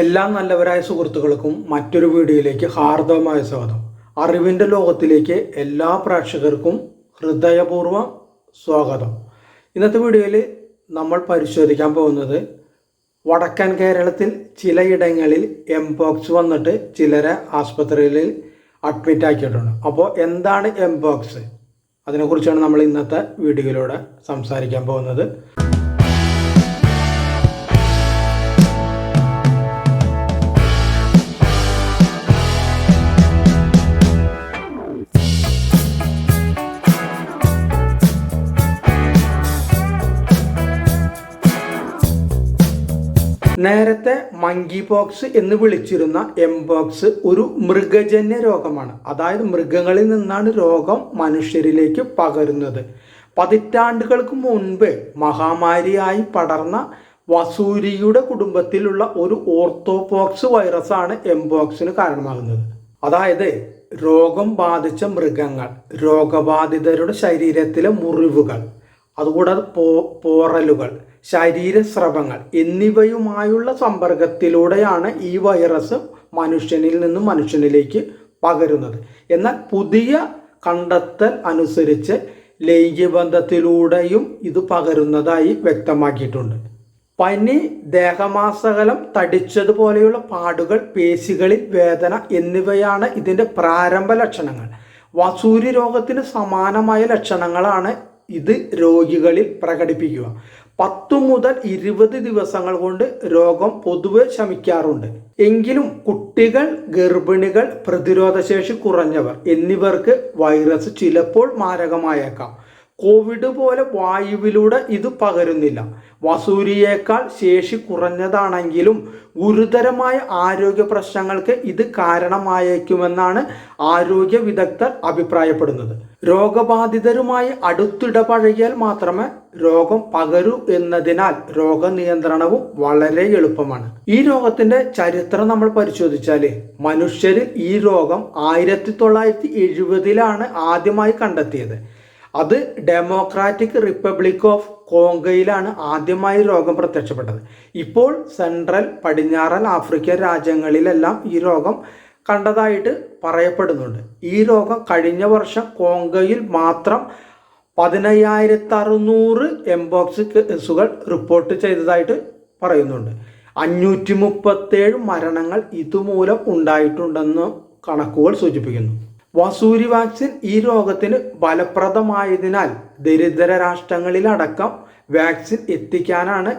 എല്ലാ നല്ലവരായ സുഹൃത്തുക്കൾക്കും മറ്റൊരു വീഡിയോയിലേക്ക് ഹാർദവമായ സ്വാഗതം. അറിവിന്റെ ലോകത്തിലേക്ക് എല്ലാ പ്രേക്ഷകർക്കും ഹൃദയപൂർവം സ്വാഗതം. ഇന്നത്തെ വീഡിയോയിൽ നമ്മൾ പരിശോധിക്കാൻ പോകുന്നത് വടക്കൻ കേരളത്തിൽ ചിലയിടങ്ങളിൽ എംപോക്സ് വന്നിട്ട് ചിലരെ ആസ്പത്രിയിൽ അഡ്മിറ്റ് ആക്കിയിട്ടുണ്ട്. അപ്പോൾ എന്താണ് എംപോക്സ് അതിനെക്കുറിച്ചാണ് നമ്മൾ ഇന്നത്തെ വീഡിയോയിലൂടെ സംസാരിക്കാൻ പോകുന്നത്. നേരത്തെ മങ്കി പോക്സ് എന്ന് വിളിച്ചിരുന്ന എംപോക്സ് ഒരു മൃഗജന്യ രോഗമാണ്. അതായത് മൃഗങ്ങളിൽ നിന്നാണ് രോഗം മനുഷ്യരിലേക്ക് പകരുന്നത്. പതിറ്റാണ്ടുകൾക്ക് മുൻപ് മഹാമാരിയായി പടർന്ന വസൂരിയുടെ കുടുംബത്തിലുള്ള ഒരു ഓർത്തോപോക്സ് വൈറസാണ് എംപോക്സിന് കാരണമാകുന്നത്. അതായത് രോഗം ബാധിച്ച മൃഗങ്ങൾ രോഗബാധിതരുടെ ശരീരത്തിലെ മുറിവുകൾ. അതുകൂടാതെ പോ പോറലുകൾ ശരീരസ്രവങ്ങൾ എന്നിവയുമായുള്ള സമ്പർക്കത്തിലൂടെയാണ് ഈ വൈറസ് മനുഷ്യനിൽ നിന്നും മനുഷ്യനിലേക്ക് പകരുന്നത്. എന്നാൽ പുതിയ കണ്ടെത്തൽ അനുസരിച്ച് ലൈംഗികബന്ധത്തിലൂടെയും ഇത് പകരുന്നതായി വ്യക്തമാക്കിയിട്ടുണ്ട്. പനി ദേഹമാസകലം തടിച്ചതുപോലെയുള്ള പാടുകൾ പേശികളിൽ വേദന എന്നിവയാണ് ഇതിന്റെ പ്രാരംഭ ലക്ഷണങ്ങൾ. വസൂരി രോഗത്തിന് സമാനമായ ലക്ഷണങ്ങളാണ് ഇത് രോഗികളിൽ പ്രകടിപ്പിക്കുക. പത്തു മുതൽ ഇരുപത് ദിവസങ്ങൾ കൊണ്ട് രോഗം പൊതുവെ ശമിക്കാറുണ്ട്. എങ്കിലും കുട്ടികൾ ഗർഭിണികൾ പ്രതിരോധശേഷി കുറഞ്ഞവർ എന്നിവർക്ക് വൈറസ് ചിലപ്പോൾ മാരകമായേക്കാം. കോവിഡ് പോലെ വായുവിലൂടെ ഇത് പകരുന്നില്ല. വസൂരിയേക്കാൾ ശേഷി കുറഞ്ഞതാണെങ്കിലും ഗുരുതരമായ ആരോഗ്യ പ്രശ്നങ്ങൾക്ക് ഇത് കാരണമായേക്കുമെന്നാണ് ആരോഗ്യ വിദഗ്ധർ അഭിപ്രായപ്പെടുന്നത്. രോഗബാധിതരുമായി അടുത്തിടപഴകിയാൽ മാത്രമേ രോഗം പകരൂ എന്നതിനാൽ രോഗനിയന്ത്രണവും വളരെ എളുപ്പമാണ്. ഈ രോഗത്തിന്റെ ചരിത്രം നമ്മൾ പരിശോധിച്ചാൽ മനുഷ്യരിൽ ഈ രോഗം ആയിരത്തി തൊള്ളായിരത്തി എഴുപതിലാണ് ആദ്യമായി കണ്ടെത്തിയത്. അത് ഡെമോക്രാറ്റിക് റിപ്പബ്ലിക് ഓഫ് കോങ്കയിലാണ് ആദ്യമായി രോഗം പ്രത്യക്ഷപ്പെട്ടത്. ഇപ്പോൾ സെൻട്രൽ പടിഞ്ഞാറൻ ആഫ്രിക്കൻ രാജ്യങ്ങളിലെല്ലാം ഈ രോഗം കണ്ടതായിട്ട് പറയപ്പെടുന്നുണ്ട്. ഈ രോഗം കഴിഞ്ഞ വർഷം കോങ്കയിൽ മാത്രം പതിനയ്യായിരത്തി അറുന്നൂറ് എംബോക്സ് കേസുകൾ റിപ്പോർട്ട് ചെയ്തതായിട്ട് പറയുന്നുണ്ട്. അഞ്ഞൂറ്റി മുപ്പത്തേഴ് മരണങ്ങൾ ഇതുമൂലം ഉണ്ടായിട്ടുണ്ടെന്ന് കണക്കുകൾ സൂചിപ്പിക്കുന്നു. വസൂരി വാക്സിൻ ഈ രോഗത്തിന് ഫലപ്രദമായതിനാൽ ദരിദ്ര രാഷ്ട്രങ്ങളിലടക്കം വാക്സിൻ എത്തിക്കാനാണ്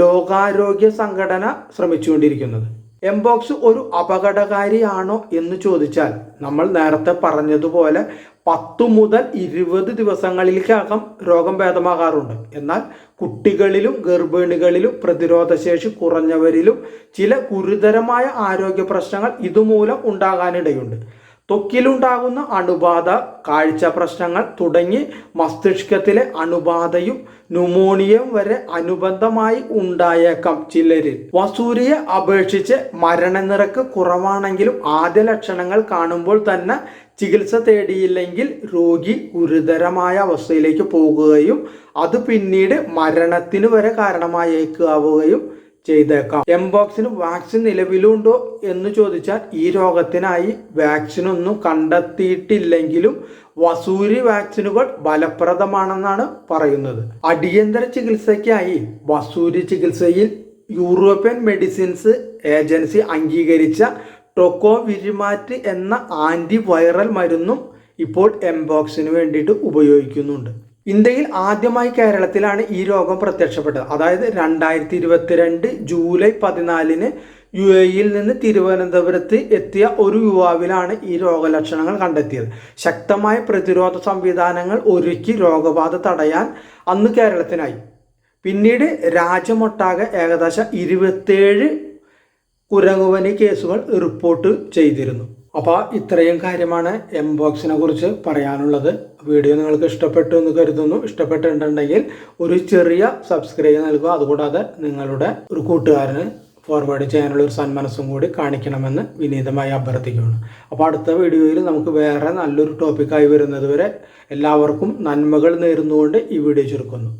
ലോകാരോഗ്യ സംഘടന ശ്രമിച്ചുകൊണ്ടിരിക്കുന്നത്. എംബോക്സ് ഒരു അപകടകാരിയാണോ എന്ന് ചോദിച്ചാൽ നമ്മൾ നേരത്തെ പറഞ്ഞതുപോലെ പത്തു മുതൽ ഇരുപത് ദിവസങ്ങളിലേക്കകം രോഗം ഭേദമാകാറുണ്ട്. എന്നാൽ കുട്ടികളിലും ഗർഭിണികളിലും പ്രതിരോധശേഷി കുറഞ്ഞവരിലും ചില ഗുരുതരമായ ആരോഗ്യ പ്രശ്നങ്ങൾ ഇതുമൂലം ഉണ്ടാകാനിടയുണ്ട്. ത്വക്കിലുണ്ടാകുന്ന അണുബാധ കാഴ്ച പ്രശ്നങ്ങൾ തുടങ്ങി മസ്തിഷ്കത്തിലെ അണുബാധയും ന്യൂമോണിയയും വരെ അനുബന്ധമായി ഉണ്ടായേക്കാം ചിലരിൽ. വസൂരിയെ അപേക്ഷിച്ച് മരണനിരക്ക് കുറവാണെങ്കിലും ആദ്യ ലക്ഷണങ്ങൾ കാണുമ്പോൾ തന്നെ ചികിത്സ തേടിയില്ലെങ്കിൽ രോഗി ഗുരുതരമായ അവസ്ഥയിലേക്ക് പോകുകയും അത് പിന്നീട് മരണത്തിന് വരെ കാരണമായേക്കാവുകയും ചെയ്തേക്കാം. എംബോക്സിന് വാക്സിൻ നിലവിലുണ്ടോ എന്ന് ചോദിച്ചാൽ ഈ രോഗത്തിനായി വാക്സിനൊന്നും കണ്ടെത്തിയിട്ടില്ലെങ്കിലും വസൂരി വാക്സിനുകൾ ഫലപ്രദമാണെന്നാണ് പറയുന്നത്. അടിയന്തര ചികിത്സയ്ക്കായി വസൂരി ചികിത്സയിൽ യൂറോപ്യൻ മെഡിസിൻസ് ഏജൻസി അംഗീകരിച്ച ടൊക്കോവിരിമാറ്റ് എന്ന ആന്റി വൈറൽ മരുന്നും ഇപ്പോൾ എംബോക്സിന് വേണ്ടിയിട്ട് ഉപയോഗിക്കുന്നുണ്ട്. ഇന്ത്യയിൽ ആദ്യമായി കേരളത്തിലാണ് ഈ രോഗം പ്രത്യക്ഷപ്പെട്ടത്. അതായത് രണ്ടായിരത്തി ഇരുപത്തിരണ്ട് ജൂലൈ പതിനാലിന് യു എയിൽ നിന്ന് തിരുവനന്തപുരത്ത് എത്തിയ ഒരു യുവാവിലാണ് ഈ രോഗലക്ഷണങ്ങൾ കണ്ടെത്തിയത്. ശക്തമായ പ്രതിരോധ സംവിധാനങ്ങൾ ഒരുക്കി രോഗബാധ തടയാൻ അന്ന് കേരളത്തിനായി. പിന്നീട് രാജ്യമൊട്ടാകെ ഏകദേശം ഇരുപത്തേഴ് കുരങ്ങുവനി കേസുകൾ റിപ്പോർട്ട് ചെയ്തിരുന്നു. അപ്പോൾ ഇത്രയും കാര്യമാണ് എം ബോക്സിനെ കുറിച്ച് പറയാനുള്ളത്. വീഡിയോ നിങ്ങൾക്ക് ഇഷ്ടപ്പെട്ടു എന്ന് കരുതുന്നു. ഇഷ്ടപ്പെട്ടിട്ടുണ്ടെങ്കിൽ ഒരു ചെറിയ സബ്സ്ക്രൈബ് നൽകുക. അതുകൂടാതെ നിങ്ങളുടെ ഒരു കൂട്ടുകാരന് ഫോർവേഡ് ചെയ്യാനുള്ള ഒരു സന്മനസ്സും കൂടി കാണിക്കണമെന്ന് വിനീതമായി അഭ്യർത്ഥിക്കുകയാണ് അപ്പോൾ അടുത്ത വീഡിയോയിൽ നമുക്ക് വേറെ നല്ലൊരു ടോപ്പിക്കായി വരുന്നതുവരെ എല്ലാവർക്കും നന്മകൾ നേരുന്നുകൊണ്ട് ഈ വീഡിയോ ചുരുക്കുന്നു.